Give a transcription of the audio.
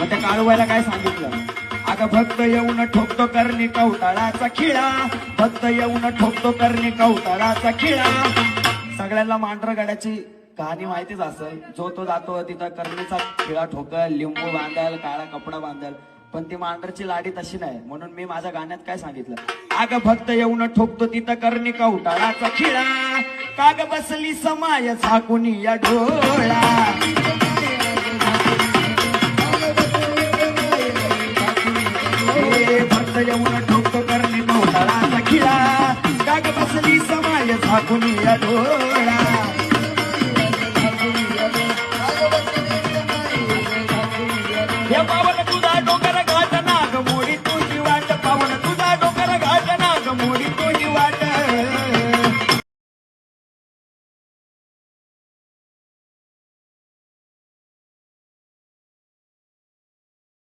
मग त्या काळूबाईला काय सांगितलं? अगं भक्त येऊन ठोकतो करणे कवताळाचा खिळा. भक्त येऊन ठोकतो करणे कवताळाचा खिळा. सगळ्यांना मांढर गाड्याची कहाणी माहितीच असेल. जो तो जातो तिथं करणीचा खिळा ठोकल लिंबू बांधल काळा कपडा बांधल. पण ती मांढरची लाडी तशी नाही. म्हणून मी माझ्या गाण्यात काय सांगितलं? अगं भक्त येऊन ठोकतो तिथं करणे कवताळाचा खिळा. काग बसली समाय झाकून या डोळा समाय झाकून या डोळा या बाबाला तुझा